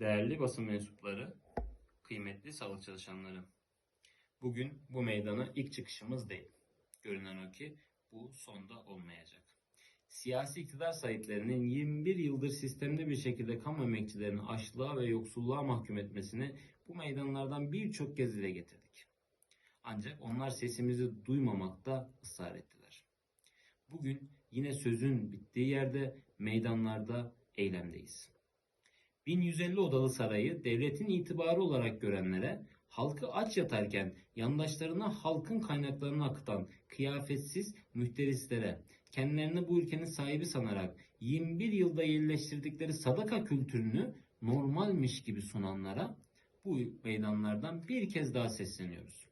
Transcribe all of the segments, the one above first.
Değerli basın mensupları, kıymetli sağlık çalışanları. Bugün bu meydana ilk çıkışımız değil. Görünen o ki bu sonda olmayacak. Siyasi iktidar sahiplerinin 21 yıldır sistemli bir şekilde kamu emekçilerini açlığa ve yoksulluğa mahkum etmesini bu meydanlardan birçok kez dile getirdik. Ancak onlar sesimizi duymamakta ısrar ettiler. Bugün yine sözün bittiği yerde meydanlarda eylemdeyiz. 1150 odalı sarayı devletin itibarı olarak görenlere, halkı aç yatarken yandaşlarına halkın kaynaklarını akıtan kıyafetsiz mühteristlere, kendilerini bu ülkenin sahibi sanarak 21 yılda yerleştirdikleri sadaka kültürünü normalmiş gibi sunanlara bu meydanlardan bir kez daha sesleniyoruz.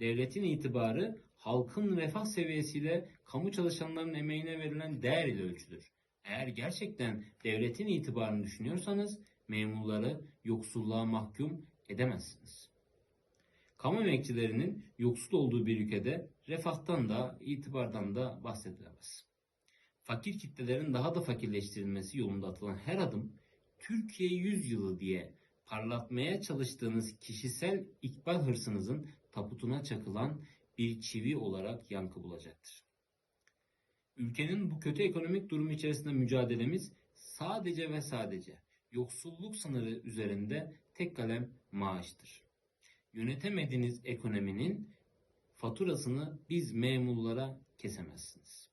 Devletin itibarı halkın refah seviyesiyle kamu çalışanlarının emeğine verilen değer ile ölçülür. Eğer gerçekten devletin itibarını düşünüyorsanız memurları yoksulluğa mahkum edemezsiniz. Kamu emekçilerinin yoksul olduğu bir ülkede refahtan da itibardan da bahsedilemez. Fakir kitlelerin daha da fakirleştirilmesi yolunda atılan her adım Türkiye 100 yılı diye parlatmaya çalıştığınız kişisel ikbal hırsınızın taputuna çakılan bir çivi olarak yankı bulacaktır. Ülkenin bu kötü ekonomik durumu içerisinde mücadelemiz sadece ve sadece yoksulluk sınırı üzerinde tek kalem maaştır. Yönetemediğiniz ekonominin faturasını biz memurlara kesemezsiniz.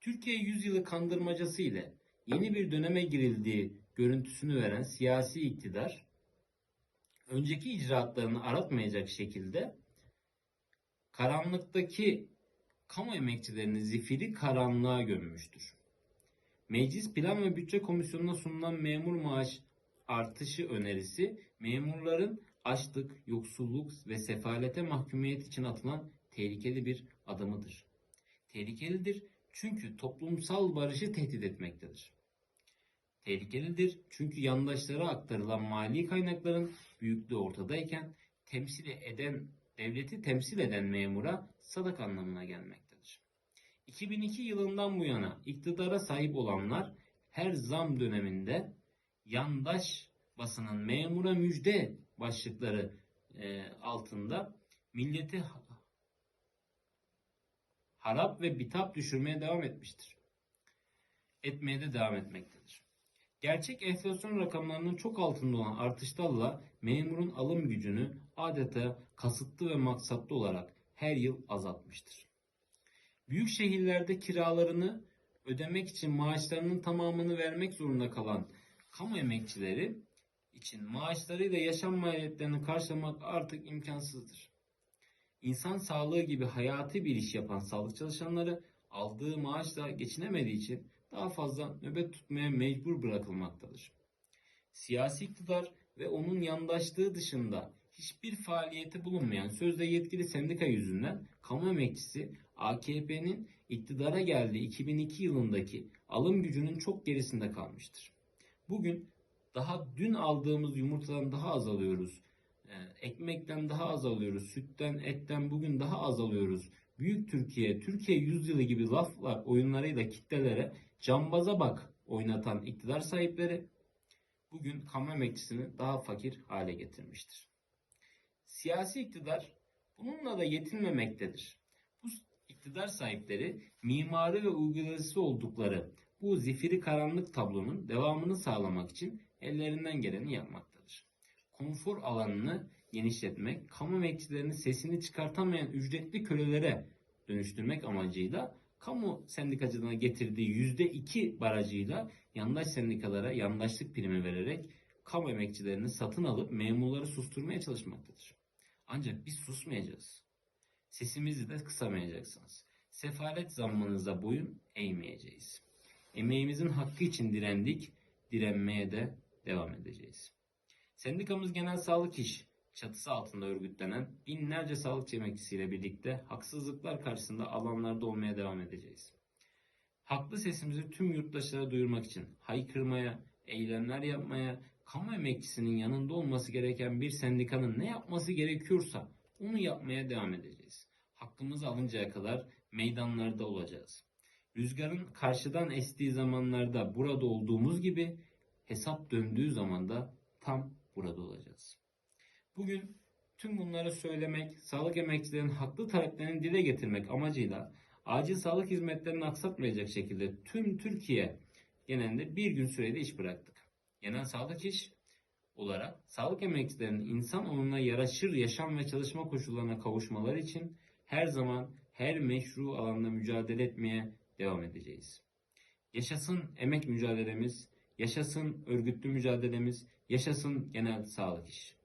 Türkiye yüzyılı kandırmacası ile yeni bir döneme girildiği görüntüsünü veren siyasi iktidar önceki icraatlarını aratmayacak şekilde karanlıktaki kamu emekçilerini zifiri karanlığa gömmüştür. Meclis Plan ve Bütçe Komisyonu'na sunulan memur maaş artışı önerisi memurların açlık, yoksulluk ve sefalete mahkumiyet için atılan tehlikeli bir adımıdır. Tehlikelidir çünkü toplumsal barışı tehdit etmektedir. Tehlikelidir çünkü yandaşlara aktarılan mali kaynakların büyüklüğü ortadayken temsil eden devleti temsil eden memura sadak anlamına gelmektedir. 2002 yılından bu yana iktidara sahip olanlar her zam döneminde yandaş basının memura müjde başlıkları e, altında milleti ha- harap ve bitap düşürmeye devam etmiştir. Etmeye de devam etmektedir. Gerçek enflasyon rakamlarının çok altında olan artışlarla memurun alım gücünü adeta kasıtlı ve maksatlı olarak her yıl azaltmıştır. Büyük şehirlerde kiralarını ödemek için maaşlarının tamamını vermek zorunda kalan kamu emekçileri için maaşlarıyla yaşam maliyetlerini karşılamak artık imkansızdır. İnsan sağlığı gibi hayati bir iş yapan sağlık çalışanları aldığı maaşla geçinemediği için daha fazla nöbet tutmaya mecbur bırakılmaktadır. Siyasi iktidar ve onun yandaşlığı dışında hiçbir faaliyeti bulunmayan sözde yetkili sendika yüzünden kamu emekçisi AKP'nin iktidara geldiği 2002 yılındaki alım gücünün çok gerisinde kalmıştır. Bugün daha dün aldığımız yumurtadan daha az alıyoruz. Ee, Ekmekten daha az alıyoruz. Sütten, etten bugün daha az alıyoruz. Büyük Türkiye, Türkiye yüzyılı gibi laflar oyunlarıyla kitlelere cambaza bak oynatan iktidar sahipleri bugün kamu emekçisini daha fakir hale getirmiştir. Siyasi iktidar bununla da yetinmemektedir. Bu iktidar sahipleri mimarı ve uygulayıcısı oldukları bu zifiri karanlık tablonun devamını sağlamak için ellerinden geleni yapmaktadır. Konfor alanını genişletmek, kamu emekçilerinin sesini çıkartamayan ücretli kölelere dönüştürmek amacıyla kamu sendikacılığına getirdiği %2 barajıyla yandaş sendikalara yandaşlık primi vererek kamu emekçilerini satın alıp memurları susturmaya çalışmaktadır. Ancak biz susmayacağız. Sesimizi de kısamayacaksınız. Sefalet zammınıza boyun eğmeyeceğiz. Emeğimizin hakkı için direndik, direnmeye de devam edeceğiz. Sendikamız Genel Sağlık İş çatısı altında örgütlenen binlerce sağlıkçı emekçisiyle birlikte haksızlıklar karşısında alanlarda olmaya devam edeceğiz. Haklı sesimizi tüm yurttaşlara duyurmak için haykırmaya, eylemler yapmaya, kamu emekçisinin yanında olması gereken bir sendikanın ne yapması gerekiyorsa onu yapmaya devam edeceğiz. Hakkımız alıncaya kadar meydanlarda olacağız. Rüzgarın karşıdan estiği zamanlarda burada olduğumuz gibi hesap döndüğü zaman da tam burada olacağız. Bugün tüm bunları söylemek, sağlık emekçilerinin haklı taleplerini dile getirmek amacıyla acil sağlık hizmetlerini aksatmayacak şekilde tüm Türkiye genelinde bir gün sürede iş bıraktık. Genel sağlık iş olarak sağlık emekçilerinin insan onuna yaraşır yaşam ve çalışma koşullarına kavuşmaları için her zaman her meşru alanda mücadele etmeye devam edeceğiz. Yaşasın emek mücadelemiz, yaşasın örgütlü mücadelemiz, yaşasın genel sağlık iş.